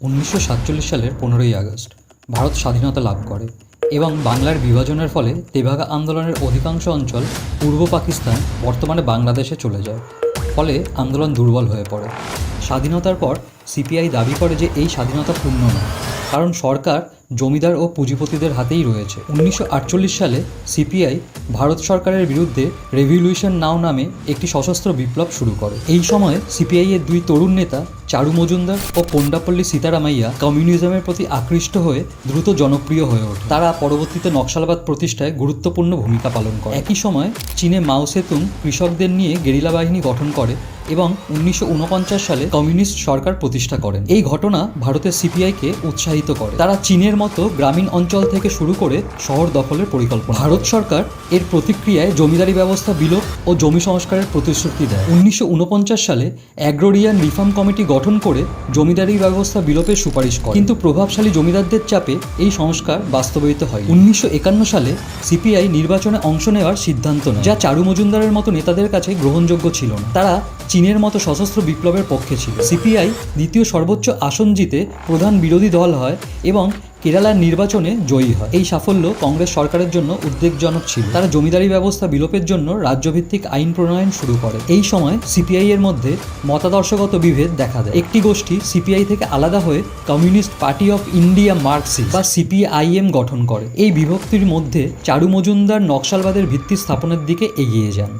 উনিশশো সাতচল্লিশ সালের পনেরোই আগস্ট ভারত স্বাধীনতা লাভ করে এবং বাংলার বিভাজনের ফলে তেভাগা আন্দোলনের অধিকাংশ অঞ্চল পূর্ব পাকিস্তান, বর্তমানে বাংলাদেশে চলে যায়। ফলে আন্দোলন দুর্বল হয়ে পড়ে। স্বাধীনতার পর সিপিআই দাবি করে যে এই স্বাধীনতা পূর্ণ নয়। কারণ সরকার, জমিদার ও পুঁজিপতিদের হাতেই রয়েছে। উনিশশো আটচল্লিশ সালে সিপিআই ভারত সরকারের বিরুদ্ধে রেভলিউশন নাও নামে একটি সশস্ত্র বিপ্লব শুরু করে। এই সময় সিপিআইয়ের দুই তরুণ নেতা চারু মজুমদার ও পন্ডাপল্লী সীতারামাইয়া কমিউনিজমের প্রতি আকৃষ্ট হয়ে দ্রুত জনপ্রিয় হয়ে ওঠে। তারা পরবর্তীতে নকশালবাদ প্রতিষ্ঠায় গুরুত্বপূর্ণ ভূমিকা পালন করে। একই সময় চীনে মাও সেতুং কৃষকদের নিয়ে গেরিলা বাহিনী গঠন করে এবং উনিশশো উনপঞ্চাশ সালে কমিউনিস্ট সরকার প্রতিষ্ঠা করেন। এই ঘটনা ভারতের সিপিআইকে উৎসাহিত করে। তারা চীনের মতো গ্রামীণ অঞ্চল থেকে শুরু করে শহর দখলের পরিকল্পনা। ভারত সরকার এর প্রতিক্রিয়ায় জমিদারি ব্যবস্থা বিলোপ ও জমি সংস্কারের প্রতিশ্রুতি দেয়। উনিশশো উনপঞ্চাশ সালে অ্যাগ্রোরিয়ান রিফর্ম কমিটি গঠন করে জমিদারি ব্যবস্থা বিলোপের সুপারিশ করে। কিন্তু প্রভাবশালী জমিদারদের চাপে এই সংস্কার বাস্তবায়িত হয় উনিশশো একান্ন সালে সিপিআই নির্বাচনে অংশ নেওয়ার সিদ্ধান্ত নেয়, যা চারু মজুমদারের মতো নেতাদের কাছে গ্রহণযোগ্য ছিল না। তারা চীনের মতো সশস্ত্র বিপ্লবের পক্ষে ছিল। সিপিআই দ্বিতীয় সর্বোচ্চ আসন জিতে প্রধান বিরোধী দল হয় এবং কেরালার নির্বাচনে জয়ী হয়। এই সাফল্য কংগ্রেস সরকারের জন্য উদ্বেগজনক ছিল। তারা জমিদারি ব্যবস্থা বিলোপের জন্য রাজ্যভিত্তিক আইন প্রণয়ন শুরু করে। এই সময় সিপিআই এর মধ্যে মতাদর্শগত বিভেদ দেখা দেয়। একটি গোষ্ঠী সিপিআই থেকে আলাদা হয়ে Communist Party of India Marxist বা সিপিআইএম গঠন করে। এই বিভক্তির মধ্যে চারু মজুমদার নকশালবাদের ভিত্তি স্থাপনের দিকে এগিয়ে যান।